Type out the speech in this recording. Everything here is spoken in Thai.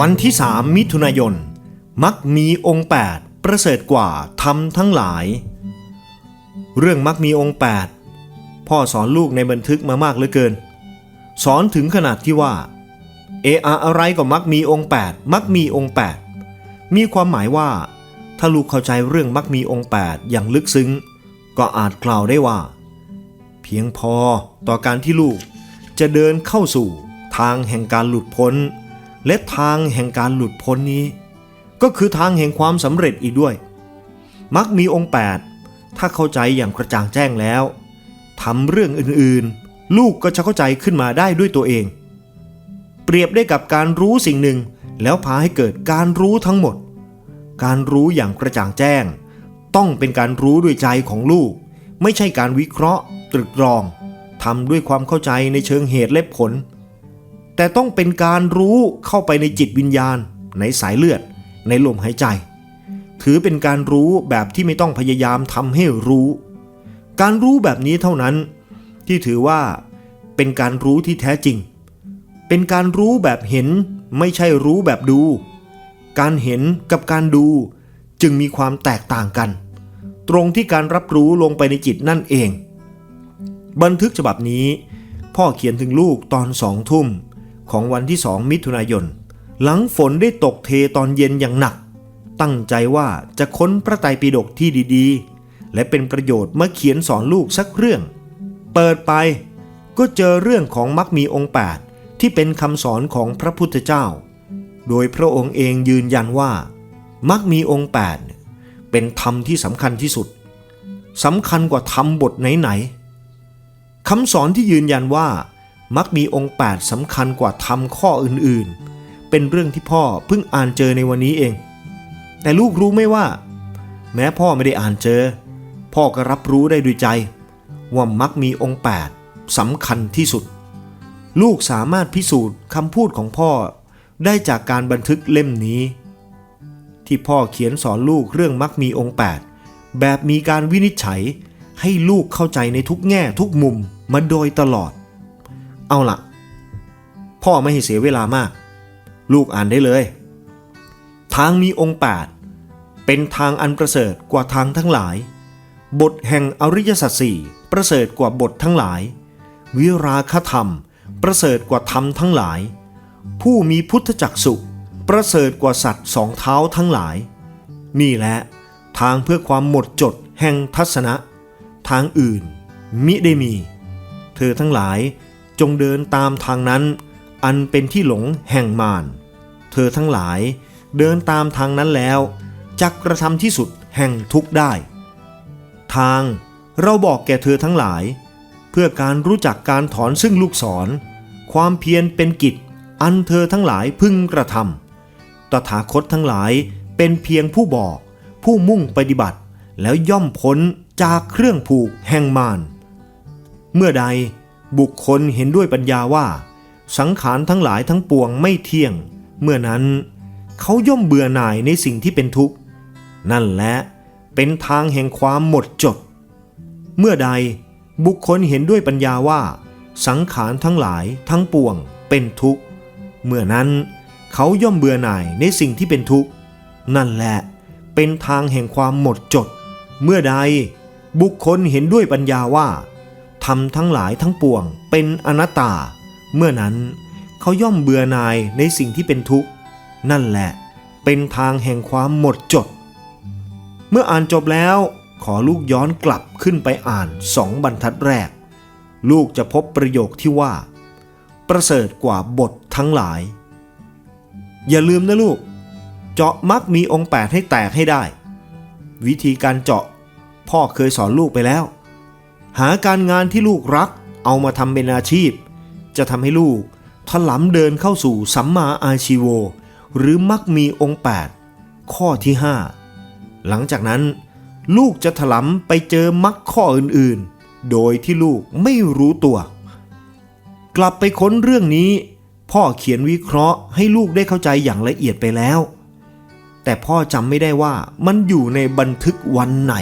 วันที่สามมิถุนายน มักมีองค์ 8 ประเสริฐกว่าทำทั้งหลาย เรื่องมักมีองค์ 8 พ่อสอนลูกในบันทึกมามากเหลือเกิน สอนถึงขนาดที่ว่า เออะอะไรก็มักมีองค์ 8 มักมีองค์ 8 มีความหมายว่า ถ้าลูกเข้าใจเรื่องมักมีองค์ 8 อย่างลึกซึ้ง ก็อาจกล่าวได้ว่า เพียงพอต่อการที่ลูกจะเดินเข้าสู่ทางแห่งการหลุดพ้น และทางแห่งการหลุดพ้นนี้ ก็คือทางแห่งความสำเร็จอีกด้วย มักมีองค์ 8 ถ้าเข้าใจอย่างกระจ่างแจ้งแล้วทำเรื่องอื่นๆ ลูกก็จะเข้าใจขึ้นมาได้ด้วยตัวเอง เปรียบได้กับการรู้สิ่งหนึ่งแล้วพาให้เกิดการรู้ทั้งหมด การรู้อย่างกระจ่างแจ้ง ต้องเป็นการรู้ด้วยใจของลูก ไม่ใช่การวิเคราะห์ ตรึกตรองทำด้วยความเข้าใจในเชิงเหตุและผล แต่ต้องเป็นการรู้เข้าไปในจิตวิญญาณ ในสายเลือด ในลมหายใจ ถือเป็นการรู้แบบที่ไม่ต้องพยายามทำให้รู้ การรู้แบบนี้เท่านั้น ที่ถือว่าเป็นการรู้ที่แท้จริง เป็นการรู้แบบเห็นไม่ใช่รู้แบบดู การเห็นกับการดูจึงมีความแตกต่างกัน ตรงที่การรับรู้ลงไปในจิตนั่นเอง บันทึกฉบับนี้ พ่อเขียนถึงลูกตอนสองทุ่ม ของวันที่สองมิถุนายน หลังฝนได้ตกเทตอนเย็นอย่างหนัก ตั้งใจว่าจะค้นพระไตรปิฎกที่ดีๆ และเป็นประโยชน์มาเขียนสอนลูกสักเรื่อง เปิดไปก็เจอเรื่องของมักมีองค์8ที่เป็นคำสอนของพระพุทธเจ้า โดยพระองค์เองยืนยันว่า มักมีองค์8เป็นธรรมที่สำคัญที่สุดสำคัญกว่าธรรมบทไหนๆคำสอนที่ยืนยันว่า มักมีองค์ 8สำคัญกว่าธรรมข้ออื่นๆ เป็นเรื่องที่พ่อเพิ่งอ่านเจอในวันนี้เอง แต่ลูกรู้ไหมว่า แม้พ่อไม่ได้อ่านเจอ พ่อก็รับรู้ได้ด้วยใจ ว่ามักมีองค์ 8สำคัญที่สุด ลูกสามารถพิสูจน์คำพูดของพ่อได้จากการบันทึกเล่มนี้ ที่พ่อเขียนสอนลูกเรื่องมักมีองค์ 8 แบบมีการวินิจฉัยให้ลูกเข้าใจในทุกแง่ทุกมุมมาโดยตลอด เอาละพ่อไม่ให้เสียเวลามาก ลูกอ่านได้เลย ทางมีองค์8เป็นทางอันประเสริฐกว่าทางทั้งหลาย บทแห่งอริยสัจสี่ประเสริฐกว่าบททั้งหลาย วิราคธรรม ประเสริฐกว่าธรรมทั้งหลาย ผู้มีพุทธจักสุประเสริฐกว่าสัตว์สองเท้าทั้งหลาย นี่แหละทางเพื่อความหมดจดแห่งทัศนะ ทางอื่นมิได้มี เธอทั้งหลาย จงเดินตามทางนั้น อันเป็นที่หลงแห่งมารเธอทั้งหลายเดินตามทางนั้นแล้วจักกระทำที่สุดแห่งทุกได้ ทางเราบอกแก่เธอทั้งหลาย เพื่อการรู้จักการถอนซึ่งลูกศร ความเพียรเป็นกิจอันเธอทั้งหลายพึงกระทำตถาคตทั้งหลายเป็นเพียงผู้บอก ผู้มุ่งปฏิบัติแล้วย่อมพ้นจากเครื่องผูกแห่งมารเมื่อใด บุคคลเห็นด้วยปัญญาว่า สังขารทั้งหลายทั้งปวงไม่เที่ยง เมื่อนั้น เขาย่อมเบื่อหน่ายในสิ่งที่เป็นทุกข์ นั่นแหละเป็นทางแห่งความหมดจด เมื่อใดบุคคลเห็นด้วยปัญญาว่า สังขารทั้งหลายทั้งปวงเป็นทุกข์ เมื่อนั้น เขาย่อมเบื่อหน่ายในสิ่งที่เป็นทุกข์ นั่นแหละเป็นทางแห่งความหมดจด เมื่อใดบุคคลเห็นด้วยปัญญาว่า ทำทั้งหลายทั้งปวง เป็นอนัตตา เมื่อนั้นเขาย่อมเบื่อหน่ายในสิ่งที่เป็นทุกข์ นั่นแหละ เป็นทางแห่งความหมดจด เมื่ออ่านจบแล้ว ขอลูกย้อนกลับขึ้นไปอ่านสองบรรทัดแรก ลูกจะพบประโยคที่ว่า ประเสริฐกว่าบททั้งหลาย อย่าลืมนะลูก เจาะมักมีองค์แปดให้แตกให้ได้ วิธีการเจาะ พ่อเคยสอนลูกไปแล้ว หาการงานที่ลูกรัก เอามาทำเป็นอาชีพ จะทำให้ลูกถลำเดินเข้าสู่สัมมาอาชีโว หรือมักมีองค์ 8 ข้อที่ 5 หลังจากนั้น ลูกจะถลำไปเจอมักข้ออื่นๆ โดยที่ลูกไม่รู้ตัว กลับไปค้นเรื่องนี้ พ่อเขียนวิเคราะห์ให้ลูกได้เข้าใจอย่างละเอียดไปแล้ว แต่พ่อจำไม่ได้ว่ามันอยู่ในบันทึกวันไหน